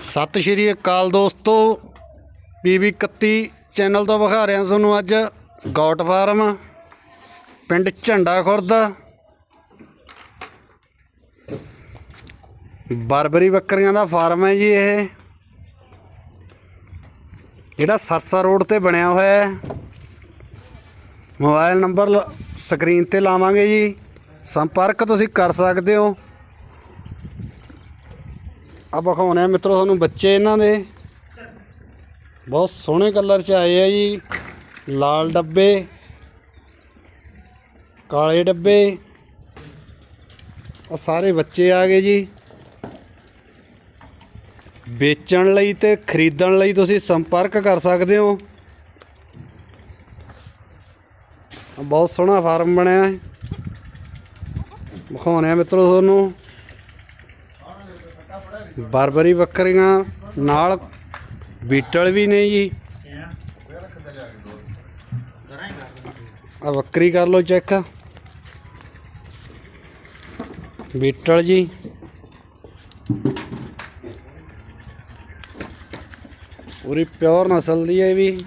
ਸਤਿ ਸ਼੍ਰੀ ਅਕਾਲ ਦੋਸਤੋ। PV 31 channel ਤੋਂ ਵਿਖਾ ਰਿਹਾ ਤੁਹਾਨੂੰ ਅੱਜ ਗੌਟ ਫਾਰਮ, ਪਿੰਡ ਝੰਡਾ ਖੁਰਦ, ਬਰਬਰੀ ਬੱਕਰੀਆਂ ਦਾ ਫਾਰਮ ਹੈ ਜੀ ਇਹ। ਜਿਹੜਾ ਸਰਸਾ ਰੋਡ ਤੇ ਬਣਿਆ ਹੋਇਆ ਹੈ। ਮੋਬਾਈਲ ਨੰਬਰ ਲ- ਸਕਰੀਨ ਤੇ ਲਾਵਾਂਗੇ ਜੀ। ਸੰਪਰਕ ਤੁਸੀਂ ਕਰ ਸਕਦੇ ਹੋ। ਆ ਵਿਖਾਉਣੇ ਆ ਮਿੱਤਰੋ ਤੁਹਾਨੂੰ ਬੱਚੇ ਇਹਨਾਂ ਦੇ। ਬਹੁਤ ਸੋਹਣੇ ਕਲਰ ਚ ਆਏ ਆ ਜੀ। ਲਾਲ ਡੱਬੇ, ਕਾਲੇ ਡੱਬੇ। ਆ ਸਾਰੇ ਬੱਚੇ ਆ ਗਏ ਜੀ। ਵੇਚਣ ਲਈ ਤੇ ਖਰੀਦਣ ਲਈ ਤੁਸੀਂ ਸੰਪਰਕ ਕਰ ਸਕਦੇ ਹੋ। ਬਹੁਤ ਸੋਹਣਾ ਫਾਰਮ ਬਣਿਆ। ਹੈ ਵਿਖਾਉਣੇ ਆ ਮਿੱਤਰੋ ਤੁਹਾਨੂੰ। ਬਰਬਰੀ ਬੱਕਰੀਆਂ ਨਾਲ ਬੀਟਲ ਵੀ ਨੇ ਜੀ। ਆ ਬੱਕਰੀ ਕਰ ਲਓ ਚੈੱਕ। ਬੀਟਲ ਜੀ। ਪੂਰੀ ਪਿਓਰ ਨਸਲ ਦੀ ਹੈ ਵੀ।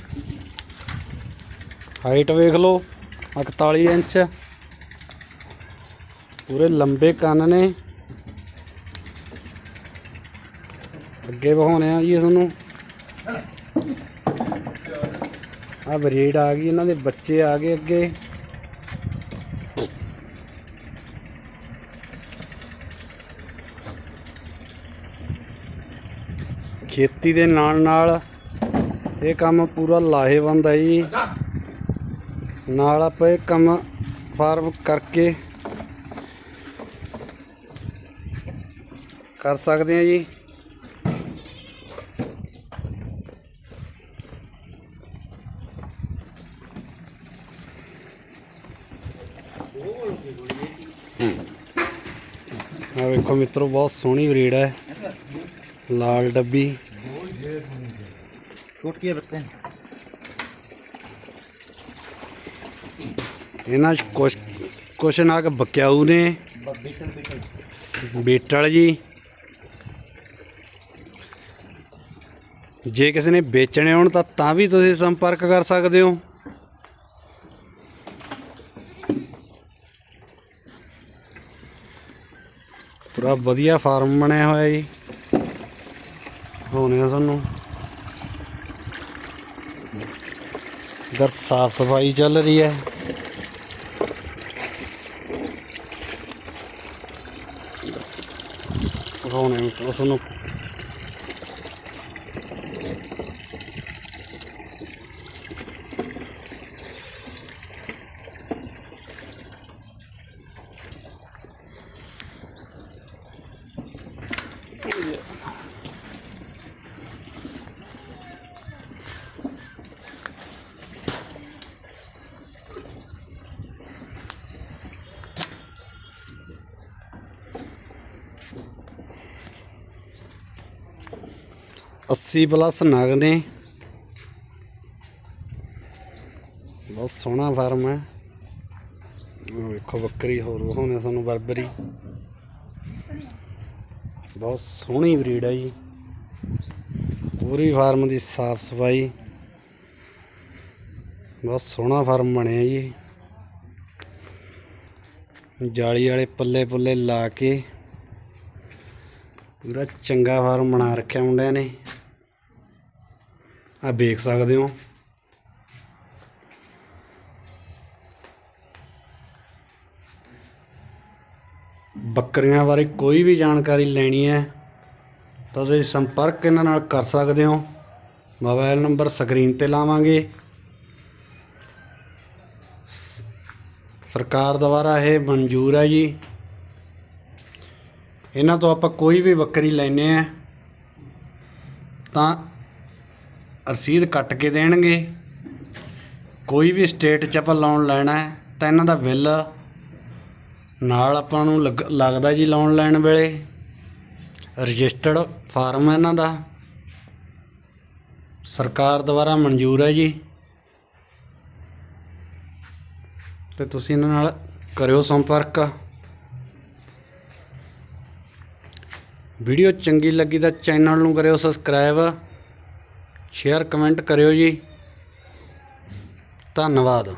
ਹਾਈਟ ਵੇਖ ਲਓ 41 ਇੰਚ। ਪੂਰੇ ਲੰਬੇ ਕੰਨ ਨੇ। ਅੱਗੇ ਵਿਖਾਉਣੇ ਆ ਜੀ ਤੁਹਾਨੂੰ। ਆ ਬਰੀਡ ਆ ਗਈ, ਇਹਨਾਂ ਦੇ ਬੱਚੇ ਆ ਗਏ ਅੱਗੇ। ਖੇਤੀ ਦੇ ਨਾਲ ਨਾਲ ਇਹ ਕੰਮ ਪੂਰਾ ਲਾਹੇਵੰਦ ਹੈ ਜੀ। ਨਾਲ ਆਪਾਂ ਇਹ ਕੰਮ ਫਾਰਮ ਕਰਕੇ ਕਰ ਸਕਦੇ ਹਾਂ ਜੀ। ਆ ਵੇਖੋ ਮਿੱਤਰੋ ਬਹੁਤ ਸੋਹਣੀ ਬਰੀਡ ਹੈ। ਲਾਲ ਡੱਬੀ। ਛੋਟ ਕੀ ਬੱਤੇ। ਇਹਨਾਂ ਚ ਕੁਛ ਕੁਛ ਨਾਗ ਬਕਿਆਊ ਨੇ। ਬੀਟਲ ਜੀ। ਜੇ ਕਿਸੇ ਨੇ ਵੇਚਣੇ ਹੋਣ ਤਾਂ ਤਾਂ ਵੀ ਤੁਸੀਂ ਸੰਪਰਕ ਕਰ ਸਕਦੇ ਹੋ। ਪੂਰਾ ਵਧੀਆ ਫਾਰਮ ਬਣਿਆ ਹੋਇਆ ਜੀ। ਹੋਣੇ ਆ ਤੁਹਾਨੂੰ ਇਧਰ ਸਾਫ਼ ਸਫ਼ਾਈ ਚੱਲ ਰਹੀ ਹੈ। ਹੋਣੇ ਤੁਹਾਨੂੰ। 80 ਪਲੱਸ ਨਗ ਨੇ। ਬਹੁਤ ਸੋਹਣਾ ਫਾਰਮ ਹੈ। ਵੇਖੋ ਬੱਕਰੀ ਹੋਰ ਹੋਣੇ ਸਾਨੂੰ ਬਰਬਰੀ। ਬਹੁਤ ਸੋਹਣੀ ਬਰੀਡ ਹੈ ਜੀ। ਪੂਰੀ ਫਾਰਮ ਦੀ ਸਾਫ਼ ਸਫ਼ਾਈ। ਬਹੁਤ ਸੋਹਣਾ ਫਾਰਮ ਬਣਿਆ ਜੀ। ਜਾਲੀ ਵਾਲੇ ਪੱਲੇ ਪੁੱਲੇ ਲਾ ਕੇ ਪੂਰਾ ਚੰਗਾ ਫਾਰਮ ਬਣਾ ਰੱਖਿਆ ਮੁੰਡਿਆਂ ਨੇ। ਆ ਵੇਖ ਸਕਦੇ ਹੋ। ਬੱਕਰੀਆਂ ਬਾਰੇ ਕੋਈ ਵੀ ਜਾਣਕਾਰੀ ਲੈਣੀ ਹੈ ਤਾਂ ਤੁਸੀਂ ਸੰਪਰਕ ਇਹਨਾਂ ਨਾਲ ਕਰ ਸਕਦੇ ਹੋ। ਮੋਬਾਈਲ ਨੰਬਰ ਸਕਰੀਨ ਤੇ ਲਾਵਾਂਗੇ। ਸਰਕਾਰ ਦੁਆਰਾ ਇਹ ਮਨਜ਼ੂਰ ਹੈ ਜੀ। ਇਹਨਾਂ ਤੋਂ ਆਪਾਂ ਕੋਈ ਵੀ ਬੱਕਰੀ ਲੈਨੇ ਆ ਤਾਂ ਰਸੀਦ ਕੱਟ ਕੇ ਦੇਣਗੇ। ਕੋਈ ਵੀ ਸਟੇਟ 'ਚ ਆਪਾਂ ਲੋਨ ਲੈਣਾ ਹੈ, ਤਾਂ ਇਹਨਾਂ ਦਾ ਬਿੱਲ ਨਾਲ ਆਪਾਂ ਨੂੰ ਲੱਗ- ਲੱਗਦਾ ਜੀ ਲੋਨ ਲੈਣ ਵੇਲੇ। ਰਜਿਸਟਰਡ ਫਾਰਮ ਹੈ ਇਹਨਾਂ ਦਾ। ਸਰਕਾਰ ਦੁਆਰਾ ਮਨਜ਼ੂਰ ਹੈ ਜੀ। ਤੇ ਤੁਸੀਂ ਇਹਨਾਂ ਨਾਲ ਕਰਿਓ ਸੰਪਰਕ। ਵੀਡੀਓ ਚੰਗੀ ਲੱਗੀ ਤਾਂ ਚੈਨਲ ਨੂੰ ਕਰਿਓ ਸਬਸਕ੍ਰਾਈਬ ਸ਼ੇਅਰ ਕਮੈਂਟ ਕਰਿਓ ਜੀ। ਧੰਨਵਾਦ।